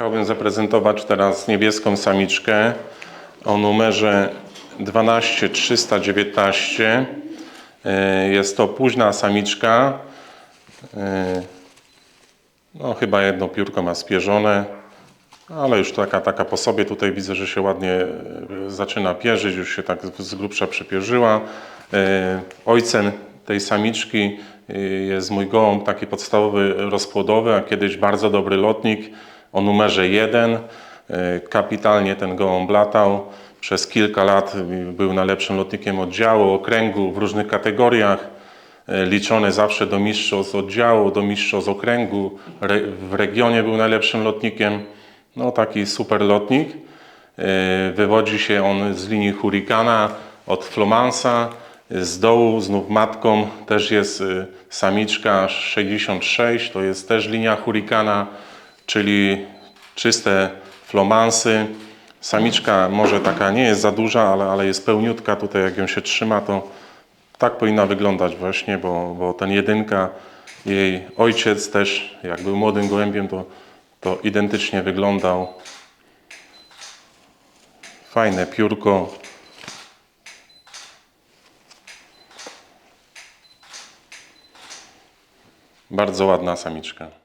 Chciałbym zaprezentować teraz niebieską samiczkę o numerze 12319. E, Jest to późna samiczka. E, No, chyba jedno piórko ma spierzone, ale już taka, taka po sobie. Tutaj widzę, że się ładnie e, zaczyna pierzyć, już się tak z grubsza przypierzyła. Ojcem tej samiczki jest mój gołąb, taki podstawowy rozpłodowy, a kiedyś bardzo dobry lotnik o numerze 1. E, Kapitalnie ten gołąb latał. Przez kilka lat był najlepszym lotnikiem oddziału, okręgu w różnych kategoriach e, liczony zawsze do mistrzostw oddziału, do mistrzostw okręgu. W regionie był najlepszym lotnikiem. No taki super lotnik. E, Wywodzi się on z linii Hurikana od Flomansa. Z dołu znów matką też jest samiczka 66, to jest też linia Hurikana, czyli czyste Flomansy. Samiczka może taka nie jest za duża, ale, ale jest pełniutka. Tutaj jak ją się trzyma, to tak powinna wyglądać właśnie, bo, bo ten jedynka, jej ojciec też, jak był młodym gołębiem, to, to identycznie wyglądał. Fajne piórko. Bardzo ładna samiczka.